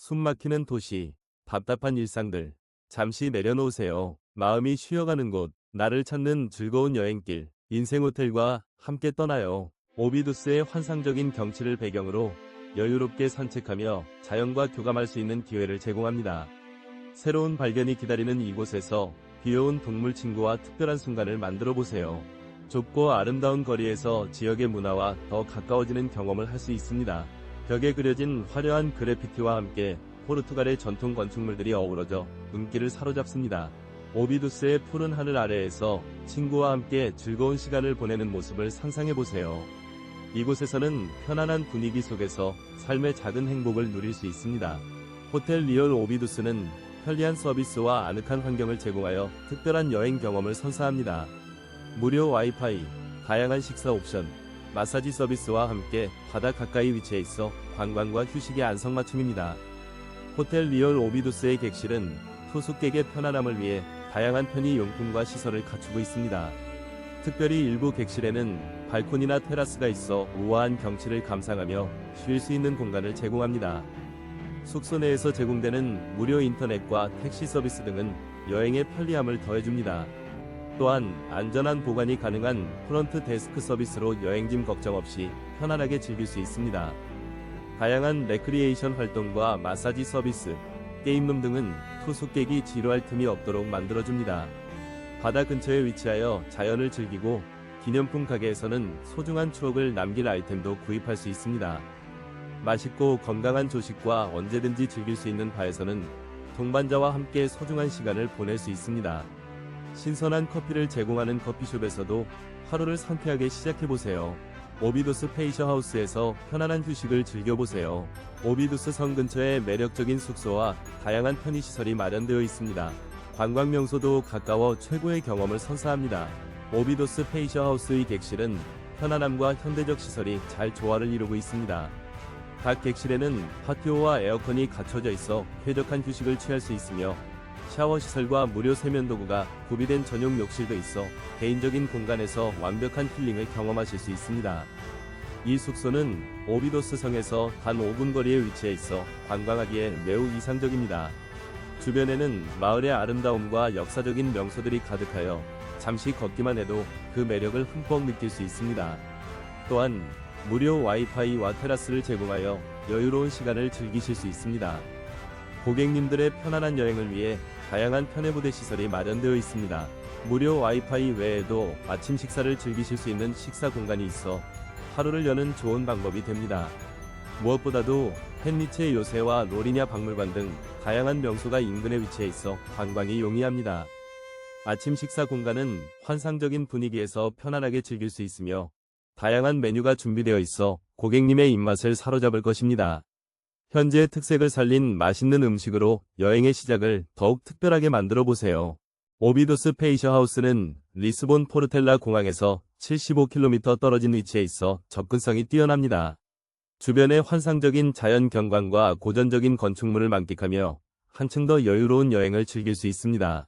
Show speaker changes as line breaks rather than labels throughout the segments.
숨막히는 도시, 답답한 일상들. 잠시 내려놓으세요. 마음이 쉬어가는 곳, 나를 찾는 즐거운 여행길, 인생 호텔과 함께 떠나요. 오비두스의 환상적인 경치를 배경으로 여유롭게 산책하며 자연과 교감할 수 있는 기회를 제공합니다. 새로운 발견이 기다리는 이곳에서 귀여운 동물 친구와 특별한 순간을 만들어 보세요. 좁고 아름다운 거리에서 지역의 문화와 더 가까워지는 경험을 할 수 있습니다. 벽에 그려진 화려한 그래피티와 함께 포르투갈의 전통 건축물들이 어우러져 눈길을 사로잡습니다. 오비두스의 푸른 하늘 아래에서 친구와 함께 즐거운 시간을 보내는 모습을 상상해 보세요. 이곳에서는 편안한 분위기 속에서 삶의 작은 행복을 누릴 수 있습니다. 호텔 리얼 오비두스는 편리한 서비스와 아늑한 환경을 제공하여 특별한 여행 경험을 선사합니다. 무료 와이파이, 다양한 식사 옵션, 마사지 서비스와 함께 바다 가까이 위치해 있어 관광과 휴식의 안성맞춤입니다. 호텔 리얼 오비두스의 객실은 투숙객의 편안함을 위해 다양한 편의 용품과 시설을 갖추고 있습니다. 특별히 일부 객실에는 발코니나 테라스가 있어 우아한 경치를 감상하며 쉴 수 있는 공간을 제공합니다. 숙소 내에서 제공되는 무료 인터넷과 택시 서비스 등은 여행의 편리함을 더해줍니다. 또한 안전한 보관이 가능한 프런트 데스크 서비스로 여행짐 걱정 없이 편안하게 즐길 수 있습니다. 다양한 레크리에이션 활동과 마사지 서비스, 게임룸 등은 투숙객이 지루할 틈이 없도록 만들어줍니다. 바다 근처에 위치하여 자연을 즐기고 기념품 가게에서는 소중한 추억을 남길 아이템도 구입할 수 있습니다. 맛있고 건강한 조식과 언제든지 즐길 수 있는 바에서는 동반자와 함께 소중한 시간을 보낼 수 있습니다. 신선한 커피를 제공하는 커피숍에서도 하루를 상쾌하게 시작해보세요. 오비두스 페이셔 하우스에서 편안한 휴식을 즐겨보세요. 오비두스 성 근처에 매력적인 숙소와 다양한 편의시설이 마련되어 있습니다. 관광 명소도 가까워 최고의 경험을 선사합니다. 오비도스 페이셔 하우스의 객실은 편안함과 현대적 시설이 잘 조화를 이루고 있습니다. 각 객실에는 파티오와 에어컨이 갖춰져 있어 쾌적한 휴식을 취할 수 있으며 샤워 시설과 무료 세면 도구가 구비된 전용 욕실도 있어 개인적인 공간에서 완벽한 힐링을 경험하실 수 있습니다. 이 숙소는 오비도스 성에서 단 5분 거리에 위치해 있어 관광하기에 매우 이상적입니다. 주변에는 마을의 아름다움과 역사적인 명소들이 가득하여 잠시 걷기만 해도 그 매력을 흠뻑 느낄 수 있습니다. 또한 무료 와이파이와 테라스를 제공하여 여유로운 시간을 즐기실 수 있습니다. 고객님들의 편안한 여행을 위해 다양한 편의부대 시설이 마련되어 있습니다. 무료 와이파이 외에도 아침 식사를 즐기실 수 있는 식사 공간이 있어 하루를 여는 좋은 방법이 됩니다. 무엇보다도 펜리체 요새와 로리냐 박물관 등 다양한 명소가 인근에 위치해 있어 관광이 용이합니다. 아침 식사 공간은 환상적인 분위기에서 편안하게 즐길 수 있으며 다양한 메뉴가 준비되어 있어 고객님의 입맛을 사로잡을 것입니다. 현재의 특색을 살린 맛있는 음식으로 여행의 시작을 더욱 특별하게 만들어 보세요. 오비도스 페이셔 하우스는 리스본 포르텔라 공항에서 75km 떨어진 위치에 있어 접근성이 뛰어납니다. 주변의 환상적인 자연 경관과 고전적인 건축물을 만끽하며 한층 더 여유로운 여행을 즐길 수 있습니다.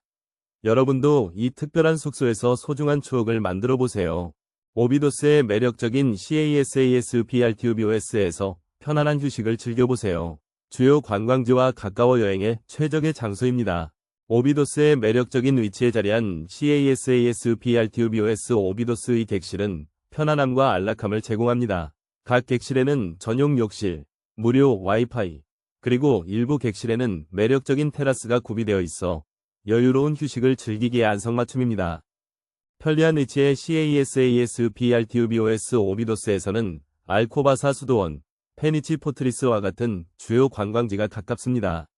여러분도 이 특별한 숙소에서 소중한 추억을 만들어 보세요. 오비도스의 매력적인 CASAS BRTUBOS에서 편안한 휴식을 즐겨보세요. 주요 관광지와 가까워 여행의 최적의 장소입니다. 오비도스의 매력적인 위치에 자리한 CASAS BRTUBOS 오비도스의 객실은 편안함과 안락함을 제공합니다. 각 객실에는 전용 욕실, 무료 와이파이, 그리고 일부 객실에는 매력적인 테라스가 구비되어 있어 여유로운 휴식을 즐기기에 안성맞춤입니다. 편리한 위치의 CASAS BRTUBOS 오비도스에서는 알코바사 수도원, 페니치 포트리스와 같은 주요 관광지가 가깝습니다.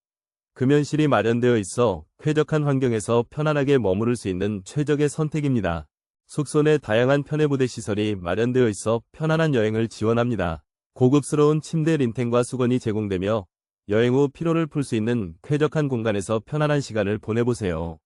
금연실이 마련되어 있어 쾌적한 환경에서 편안하게 머무를 수 있는 최적의 선택입니다. 숙소 내 다양한 편의부대 시설이 마련되어 있어 편안한 여행을 지원합니다. 고급스러운 침대 린텐과 수건이 제공되며 여행 후 피로를 풀 수 있는 쾌적한 공간에서 편안한 시간을 보내보세요.